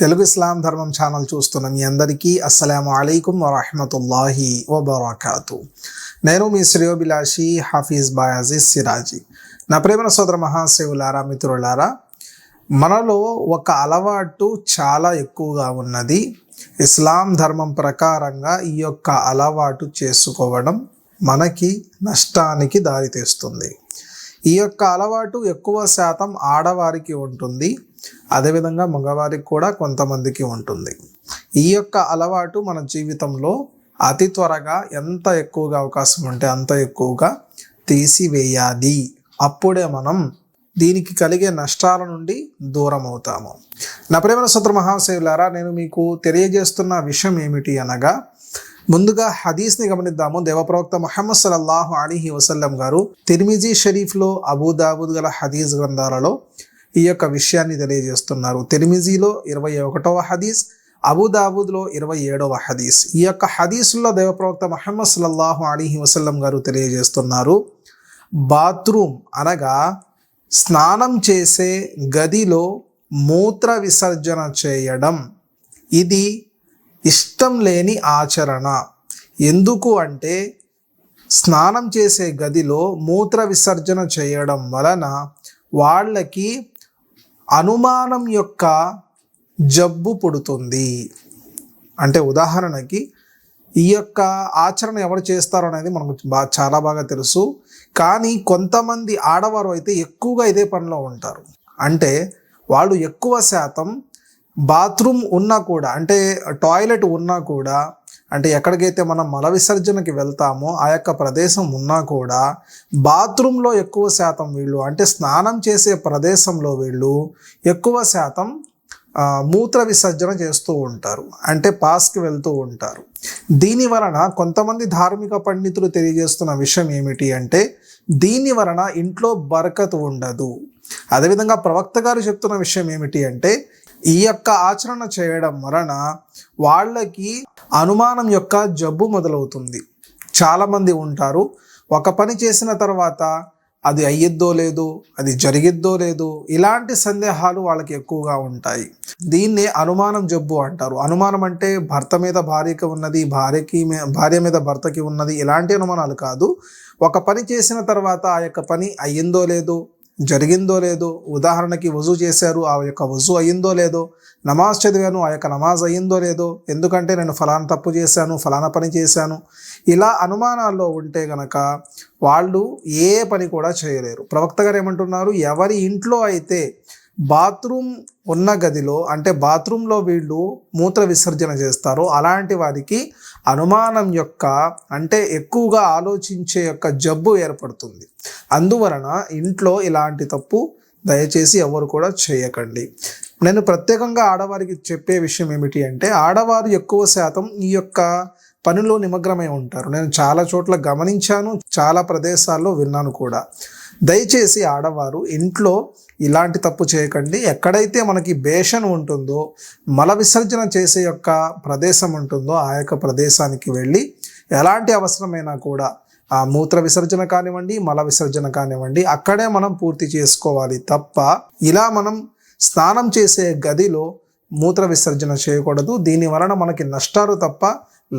తెలుగు ఇస్లాం ధర్మం ఛానల్ చూస్తున్న మీ అందరికీ అస్సలాము అలైకుం వరహమతుల్లాహి వబర్కాతు. నేను మీ శ్రేయోభిలాషి హాఫీజ్ బాయాజీ సిరాజీ. నా ప్రేమ సోదర మహాశివులారా మిత్రులారా మనలో ఒక అలవాటు చాలా ఎక్కువగా ఉన్నది. ఇస్లాం ధర్మం ప్రకారంగా ఈ యొక్క అలవాటు చేసుకోవడం మనకి నష్టానికి దారితీస్తుంది. ఈ యొక్క అలవాటు ఎక్కువ శాతం ఆడవారికి ఉంటుంది. అదేవిధంగా మగవారికి కూడా కొంతమందికి ఉంటుంది. ఈ యొక్క అలవాటు మన జీవితంలో అతి త్వరగా ఎంత ఎక్కువగా అవకాశం ఉంటే అంత ఎక్కువగా తీసివేయాలి. అప్పుడే మనం దీనికి కలిగే నష్టాల నుండి దూరం అవుతాము. నా ప్రేమ సత్ర మహాశైలారా నేను మీకు తెలియజేస్తున్న విషయం ఏమిటి అనగా ముందుగా హదీస్ని గమనిద్దాము. దేవప్రవక్త మహమ్మద్ సలల్లాహు అలీహి వసల్లం గారు తిర్మిజీ షరీఫ్లో అబూదాబుద్ గల హదీస్ గ్రంథాలలో ఈ యొక్క విషయాన్ని తెలియజేస్తున్నారు. తిరిమిజీలో ఇరవై ఒకటవ హదీస్ అబుదాబుద్లో ఇరవై ఏడవ హదీస్. ఈ యొక్క హదీసుల్లో దేవప్రవక్త మహమ్మద్ సలల్లాహు అలీహి వసల్లం గారు తెలియజేస్తున్నారు. బాత్రూమ్ అనగా స్నానం చేసే గదిలో మూత్ర విసర్జన చేయడం. ఇది ఇష్టం లేని ఆచరణ. ఎందుకు అంటే స్నానం చేసే గదిలో మూత్ర విసర్జన చేయడం వలన వాళ్ళకి అనుమానం యొక్క జబ్బు పుడుతుంది. అంటే ఉదాహరణకి ఈ యొక్క ఆచరణ ఎవరు చేస్తారో అనేది మనకు బాగా చాలా బాగా తెలుసు. కానీ కొంతమంది ఆడవారు అయితే ఎక్కువగా ఇదే పనిలో ఉంటారు. అంటే వాళ్ళు ఎక్కువ శాతం బాత్రూమ్ ఉన్నా కూడా అంటే టాయిలెట్ ఉన్నా కూడా అంటే ఎక్కడికైతే మనం మల విసర్జనకి వెళ్తామో ఆ యొక్క ప్రదేశం ఉన్నా కూడా బాత్రూంలో ఎక్కువ శాతం వీళ్ళు అంటే స్నానం చేసే ప్రదేశంలో వీళ్ళు ఎక్కువ శాతం మూత్ర విసర్జన చేస్తూ ఉంటారు. అంటే పాస్కి వెళ్తూ ఉంటారు. దీని వలన కొంతమంది ధార్మిక పండితులు తెలియజేస్తున్న విషయం ఏమిటి అంటే దీని వలన ఇంట్లో బరకత్ ఉండదు. అదేవిధంగా ప్రవక్త గారు చెప్తున్న విషయం ఏమిటి అంటే ఈ యొక్క ఆచరణ చేయడం వలన వాళ్ళకి అనుమానం యొక్క జబ్బు మొదలవుతుంది. చాలామంది ఉంటారు. ఒక పని చేసిన తర్వాత అది అయ్యిద్దో లేదు అది జరిగిద్దో లేదు ఇలాంటి సందేహాలు వాళ్ళకి ఎక్కువగా ఉంటాయి. దీన్ని అనుమానం జబ్బు అంటారు. అనుమానం అంటే భర్త మీద భార్యకి ఉన్నది భార్యకి భార్య మీద భర్తకి ఉన్నది ఇలాంటి అనుమానాలు కాదు. ఒక పని చేసిన తర్వాత ఆ యొక్క పని అయ్యిందో లేదు జరిగిందో లేదో ఉదాహరణకి వజు చేశారు ఆ యొక్క వజు అయ్యిందో లేదో నమాజ్ చదివాను ఆ యొక్క నమాజ్ అయ్యిందో లేదో ఎందుకంటే నేను ఫలానా తప్పు చేశాను ఫలానా పని చేశాను. ఇలా అనుమానాల్లో ఉంటే గనక వాళ్ళు ఏ పని కూడా చేయలేరు. ప్రవక్త గారు ఏమంటున్నారు? ఎవరి ఇంట్లో అయితే బాత్రూమ్ ఉన్న గదిలో అంటే బాత్రూంలో వీళ్ళు మూత్ర విసర్జన చేస్తారో అలాంటి వారికి అనుమానం యొక్క అంటే ఎక్కువగా ఆలోచించే యొక్క జబ్బు ఏర్పడుతుంది. అందువలన ఇంట్లో ఇలాంటి తప్పు దయచేసి ఎవరు కూడా చేయకండి. నేను ప్రత్యేకంగా ఆడవారికి చెప్పే విషయం ఏమిటి అంటే ఆడవారు ఎక్కువ శాతం ఈ యొక్క పనిలో నిమగ్నమై ఉంటారు. నేను చాలా చోట్ల గమనించాను చాలా ప్రదేశాల్లో విన్నాను కూడా. దయచేసి ఆడవారు ఇంట్లో ఇలాంటి తప్పు చేయకండి. ఎక్కడైతే మనకి బేషన్ ఉంటుందో మల విసర్జన చేసే యొక్క ప్రదేశం ఉంటుందో ఆ యొక్క ప్రదేశానికి వెళ్ళి ఎలాంటి అవసరమైనా కూడా ఆ మూత్ర విసర్జన కానివ్వండి మల విసర్జన కానివ్వండి అక్కడే మనం పూర్తి చేసుకోవాలి తప్ప ఇలా మనం స్నానం చేసే గదిలో మూత్ర విసర్జన చేయకూడదు. దీని వలన మనకి నష్టాలు తప్ప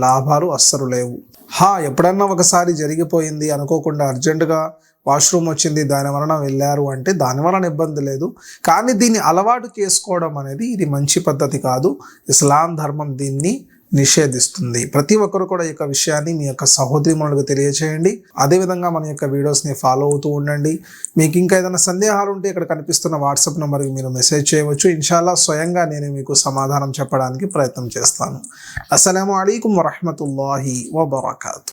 లాభాలు అస్సలు లేవు. హా ఎప్పుడన్నా ఒకసారి జరిగిపోయింది అనుకోకుండా అర్జెంటుగా వాష్రూమ్ వచ్చింది దాని వలన వెళ్ళారు అంటే దాని వలన ఇబ్బంది లేదు. కానీ దీన్ని అలవాటు చేసుకోవడం అనేది ఇది మంచి పద్ధతి కాదు. ఇస్లాం ధర్మం దీన్ని నిషేధిస్తుంది. ప్రతి ఒక్కరు కూడా ఈ యొక్క విషయాన్ని మీ యొక్క సహోదరిమణులకు తెలియచేయండి. అదేవిధంగా మన యొక్క వీడియోస్ని ఫాలో అవుతూ ఉండండి. మీకు ఇంకా ఏదైనా సందేహాలు ఉంటే ఇక్కడ కనిపిస్తున్న వాట్సాప్ నెంబర్కి మీరు మెసేజ్ చేయవచ్చు. ఇన్షాల్లా స్వయంగా నేను మీకు సమాధానం చెప్పడానికి ప్రయత్నం చేస్తాను. అస్సలం అయికం వరహమతుల్లాహి వబర్కాతు.